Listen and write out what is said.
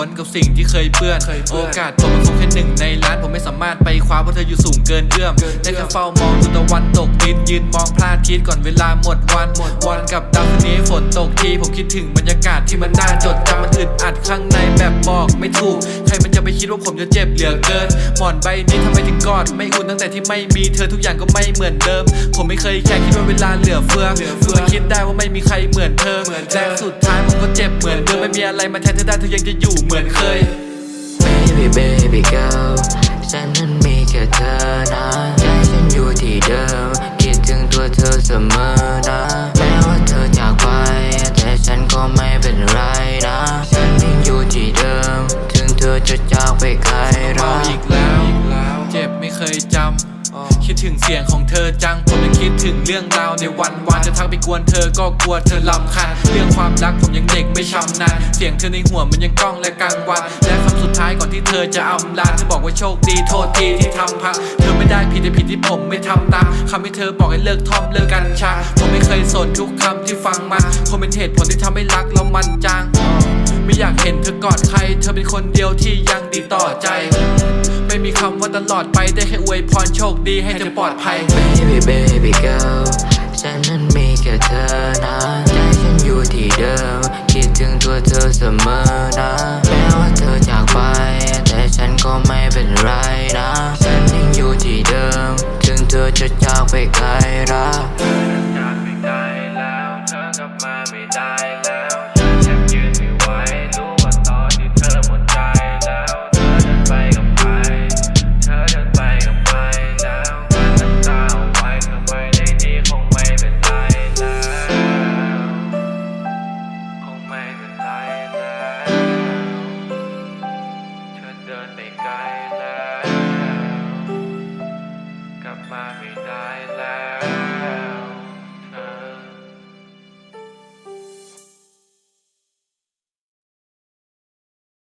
พ้นกับสิ่งที่เคยเปื้อน โอกาสผมมันคงแค่หนึ่งในล้านผมไม่สามารถไปคว้าเพราะเธออยู่สูงเกินเอื้อมได้แค่เฝ้ามองดูตะวันตกดินยืนมองพระอาทิตย์ก่อนเวลาหมดวันหมดวันกับดาวคืนนี้ฝนตกทีผมคิดถึงบรรยากาศที่มันน่าจดจำมันอึดอัดข้างในแบบบอกไม่ถูก ใครมันจะไปคิดว่าผมจะเจ็บเหลือเกินหมอนใบนี้ทำไมถึงกอดไม่อุ่นตั้งแต่ที่ไม่มีเธอทุกอย่างก็ไม่เหมือนเดิม ผมไม่เคยแค่คิดว่าเวลาเหลือเฟือเพื่อคิดได้ว่าไม่มีใครเหมือนเธอและสุดท้ายผมก็เจ็บเหมือนเดิมไม่มีอะไรมาแทนเธอได้เธอยังจะอยู่เหมือนเคย Baby baby girl ฉันนั้นมีแค่เธอนะใจฉันอยู่ที่เดิม คิดถึงตัวเธอเสมอนะ แม้ว่าเธอจากไป แต่ฉันก็ไม่เป็นไรนะ ฉันยังอยู่ที่เดิม ถึงเธอจะจากไปไกลเมารัก อีกแล้ว เจ็บไม่เคยจำ คิดถึงเสียงของเธอจัง ผมยังคิดถึงเรื่องราวในวันวานจะทักไปกวนเธอก็กลัวเธอลำคาญเรื่องความรักผมยังเด็กไม่ชำนาญเสียงเธอในหัวมันยังก้องและกังวานและคำสุดท้ายก่อนที่เธอจะอำลาเธอบอกว่าโชคดีโทษทีที่ทำพังเธอไม่ได้ผิดแต่ผิดที่ผมไม่ทำตามคำที่เธอบอกให้เลิกทอมเลิกกัญชาผมไม่เคยสนทุกคำที่ฟังมาคงเป็นเหตุผลที่ทำให้รักเรามันจางไม่อยากเห็นเธอกอดใคร เธอเป็นคนเดียวที่ยังดีต่อใจ ไม่มีคำว่าตลอดไปได้แค่อวยพรโชคดีให้เธอปลอดภัย Baby baby girl ฉันนั้นมีแค่เธอนะใจฉันอยู่ที่เดิม คิดถึงตัวเธอเสมอนะ แม้ว่าเธอจากไป แต่ฉันก็ไม่เป็นไร my resides